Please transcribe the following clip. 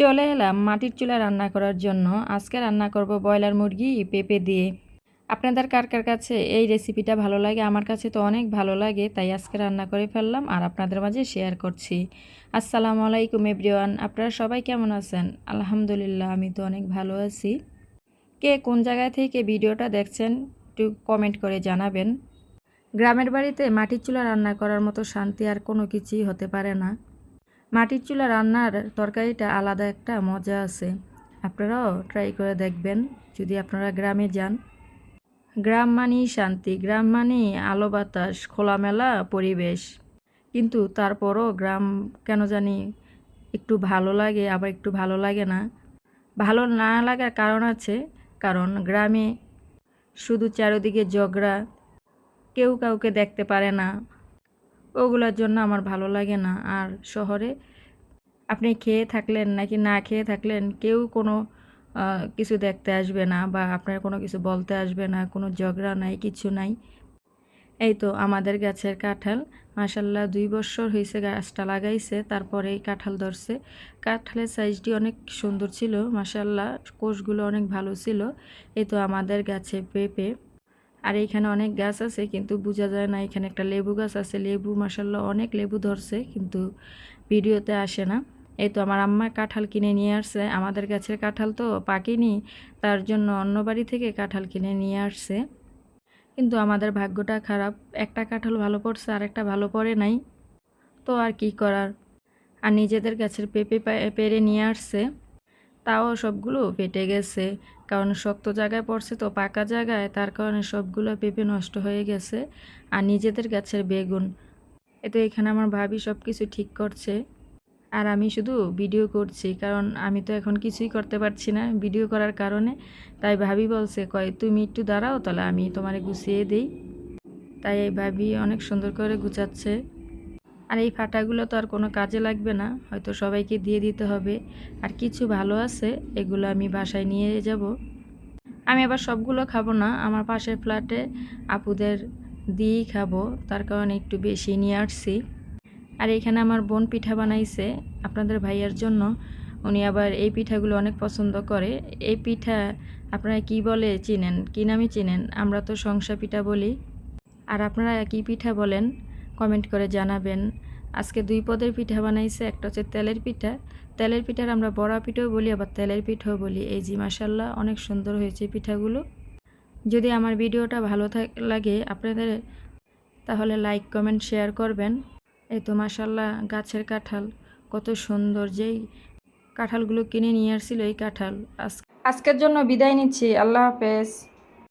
চলে এলাম মাটির চুলা রান্না করার জন্য। আজকে রান্না করব ব্রয়লার মুরগি পেঁপে দিয়ে। আপনাদের কার কার কাছে এই রেসিপিটা ভালো লাগে? আমার কাছে তো অনেক ভালো লাগে, তাই আজকে রান্না করে ফেললাম আর আপনাদের মাঝে শেয়ার করছি। আসসালামু আলাইকুম এভরিওয়ান, আপনারা সবাই কেমন আছেন? আলহামদুলিল্লাহ, আমি তো অনেক ভালো আছি। কে কোন জায়গা থেকে ভিডিওটা দেখছেন, একটু কমেন্ট করে জানাবেন। গ্রামের বাড়িতে মাটির চুলা রান্না করার মতো শান্তি আর কোনো কিছুই হতে পারে না। মাটির চুলা রান্নার তরকারিটা আলাদা একটা মজা আছে। আপনারাও ট্রাই করে দেখবেন, যদি আপনারা গ্রামে যান। গ্রাম মানেই শান্তি, গ্রাম মানেই আলো বাতাস, খোলামেলা পরিবেশ। কিন্তু তারপরও গ্রাম কেন জানি একটু ভালো লাগে, আবার একটু ভালো লাগে না। ভালো না লাগার কারণ আছে, কারণ গ্রামে শুধু চারিদিকে ঝগড়া, কেউ কাউকে দেখতে পারে না। ওগুলোর জন্য আমার ভালো লাগে না। আর শহরে আপনি খেয়ে থাকলেন নাকি না খেয়ে থাকলেন কেউ কোনো কিছু দেখতে আসবে না বা আপনার কোনো কিছু বলতে আসবে না, কোনো ঝগড়া নাই, কিছু নাই। এই তো আমাদের গাছের কাঁঠাল মাসাল্লাহ দুই বছর হয়েছে গাছটা লাগাইছে তারপরে কাঁঠাল ধরছে। কাঁঠালের সাইজটি অনেক সুন্দর ছিল মাসাল্লাহ কোষগুলো অনেক ভালো ছিল। এই তো আমাদের গাছে পেঁপে আর এইখানে অনেক গাছ আছে, কিন্তু বোঝা যায় না এখানে একটা লেবু গাছ আছে। লেবু মাসাল্লাহ অনেক লেবু ধরছে, কিন্তু ভিডিওতে আসে না। এই তো আমার আম্মা কাঁঠাল কিনে নিয়ে আসছে, আমাদের গাছের কাঁঠাল তো পাকেনি তার জন্য অন্য বাড়ি থেকে কাঁঠাল কিনে নিয়ে আসছে। কিন্তু আমাদের ভাগ্যটা খারাপ, একটা কাঁঠাল ভালো পড়ছে, আর একটা ভালো পড়ে নাই। তো আর কি করার? আর নিজেদের গাছের পেঁপে পেরে নিয়ে আসছে, তাও সবগুলো পেটে গেছে। কারণ শক্ত জায়গায় পড়ছে তো পাকা জায়গায়, তার কারণে সবগুলো পেঁপে নষ্ট হয়ে গেছে আর নিজেদের গাছের বেগুন। এতে এখানে আমার ভাবি সব কিছু ঠিক করছে। আর আমি শুধু ভিডিও করছি, কারণ আমি তো এখন কিছুই করতে পারছি না ভিডিও করার কারণে। তাই ভাবি বলছে, কয়, তুমি একটু দাঁড়াও, তাহলে আমি তোমারে গুছিয়ে দিই। তাই এই ভাবি অনেক সুন্দর করে গুছাচ্ছে। আর এই ফাটাগুলো তো আর কোনো কাজে লাগবে না, হয়তো সবাইকে দিয়ে দিতে হবে। আর কিছু ভালো আছে, এগুলো আমি বাসায় নিয়ে যাব। আমি আবার সবগুলো খাব না, আমার পাশের ফ্ল্যাটে আপুদের দিয়েই খাব, তার কারণে একটু বেশি নিয়ে আসছি। আর এখানে আমার বোন পিঠা বানাইছে, আপনাদের ভাইয়ার জন্য। উনি আবার এই পিঠাগুলো অনেক পছন্দ করে। এই পিঠা আপনারা কি বলে চিনেন? কি নামে চিনেন? আমরা তো সংসা পিঠা বলি। আর আপনারা কি পিঠা বলেন? কমেন্ট করে জানাবেন। আজকে দুই পদের পিঠা বানাইছে, একটা হচ্ছে তেলের পিঠা। তেলের পিঠার আমরা বড়া পিঠাও বলি, আবার তেলের পিঠাও বলি। এই জি মাসাল্লাহ অনেক সুন্দর হয়েছে পিঠাগুলো। যদি আমার ভিডিওটা ভালো লাগে আপনাদের, তাহলে লাইক, কমেন্ট, শেয়ার করবেন। এই তো মাসাল্লাহ গাছের কাঁঠাল, কত সুন্দর যেই কাঁঠালগুলো কিনে নিয়ে আসছিল এই কাঁঠাল। আজ- আজকের জন্য বিদায় নিচ্ছি, আল্লাহ হাফেজ।